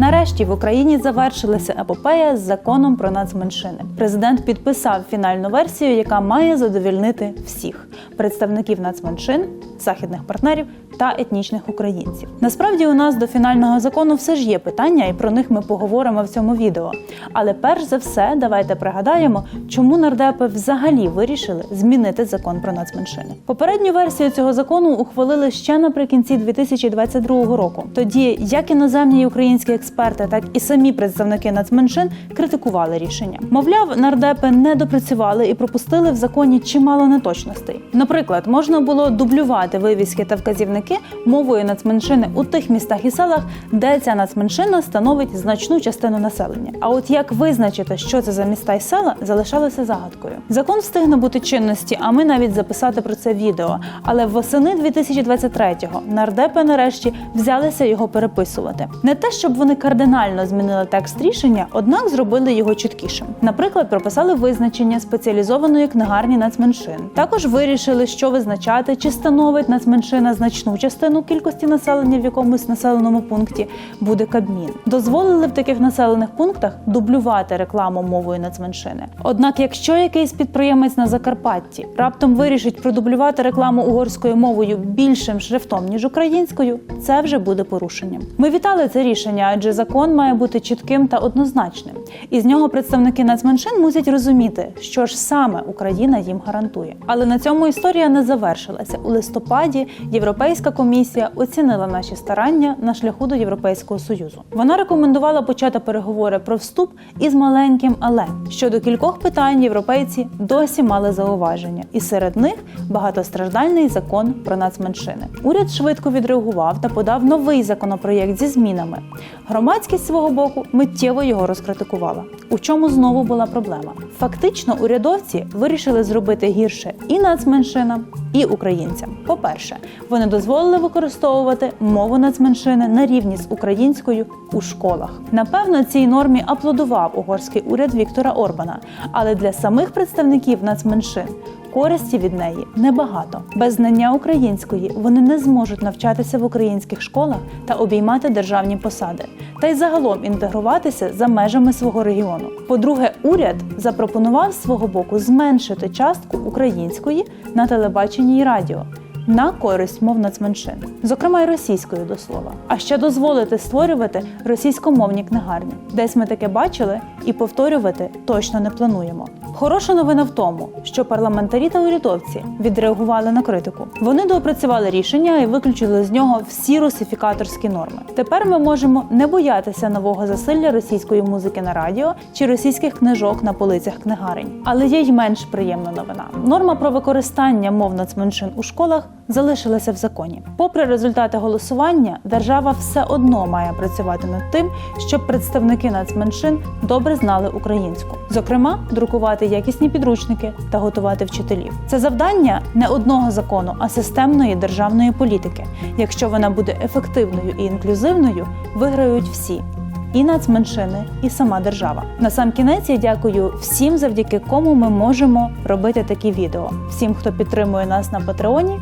Нарешті в Україні завершилася епопея з законом про нацменшини. Президент підписав фінальну версію, яка має задовільнити всіх представників нацменшин, західних партнерів та етнічних українців. Насправді, у нас до фінального закону все ж є питання, і про них ми поговоримо в цьому відео. Але перш за все, давайте пригадаємо, чому нардепи взагалі вирішили змінити закон про нацменшини. Попередню версію цього закону ухвалили ще наприкінці 2022 року. Тоді як іноземні і українські експерти, так і самі представники нацменшин критикували рішення. Мовляв, нардепи не допрацювали і пропустили в законі чимало неточностей. Наприклад, можна було дублювати вивіски та вказівники мовою нацменшини у тих містах і селах, де ця нацменшина становить значну частину населення. А от як визначити, що це за міста і села, залишалося загадкою. Закон встиг набути чинності, а ми навіть записати про це відео. Але восени 2023-го нардепи нарешті взялися його переписувати. Не те, щоб вони кардинально змінили текст рішення, однак зробили його чіткішим. Наприклад, прописали визначення спеціалізованої книгарні нацменшин. Також вирішили, що визначати, чи становить нацменшина значну частину кількості населення в якомусь населеному пункті, буде Кабмін. Дозволили в таких населених пунктах дублювати рекламу мовою нацменшини. Однак, якщо якийсь підприємець на Закарпатті раптом вирішить продублювати рекламу угорською мовою більшим шрифтом ніж українською, це вже буде порушенням. Ми вітали це рішення, адже закон має бути чітким та однозначним. І з нього представники нацменшин мусять розуміти, що ж саме Україна їм гарантує. Але на цьому історія не завершилася. У листопаді Європейська комісія оцінила наші старання на шляху до Європейського союзу. Вона рекомендувала почати переговори про вступ із маленьким але щодо кількох питань європейці досі мали зауваження, і серед них багатостраждальний закон про нацменшини. Уряд швидко відреагував та подав новий законопроєкт зі змінами. Громадськість свого боку миттєво його розкритикувала. У чому знову була проблема? Фактично, урядовці вирішили зробити гірше і нацменшинам, і українцям. По-перше, вони дозволили використовувати мову нацменшини на рівні з українською у школах. Напевно, цій нормі аплодував угорський уряд Віктора Орбана, але для самих представників нацменшин користі від неї небагато. Без знання української вони не зможуть навчатися в українських школах та обіймати державні посади, та й загалом інтегруватися за межами свого регіону. По-друге, уряд запропонував свого боку зменшити частку української на телебаченні і радіо. На користь мов нацменшин, зокрема й російською до слова, а ще дозволити створювати російськомовні книгарні. Десь ми таке бачили і повторювати точно не плануємо. Хороша новина в тому, що парламентарі та урядовці відреагували на критику. Вони доопрацювали рішення і виключили з нього всі русифікаторські норми. Тепер ми можемо не боятися нового засилля російської музики на радіо чи російських книжок на полицях книгарень. Але є й менш приємна новина. Норма про використання мов нацменшин у школах залишилася в законі. Попри результати голосування, держава все одно має працювати над тим, щоб представники нацменшин добре знали українську, зокрема, друкувати якісні підручники та готувати вчителів. Це завдання не одного закону, а системної державної політики. Якщо вона буде ефективною і інклюзивною, виграють всі. І нацменшини, і сама держава. На сам кінець я дякую всім, завдяки кому ми можемо робити такі відео. Всім, хто підтримує нас на Патреоні,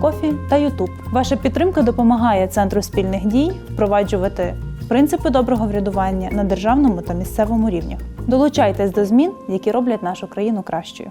Кофі та Ютуб. Ваша підтримка допомагає центру спільних дій впроваджувати принципи доброго врядування на державному та місцевому рівнях. Долучайтесь до змін, які роблять нашу країну кращою.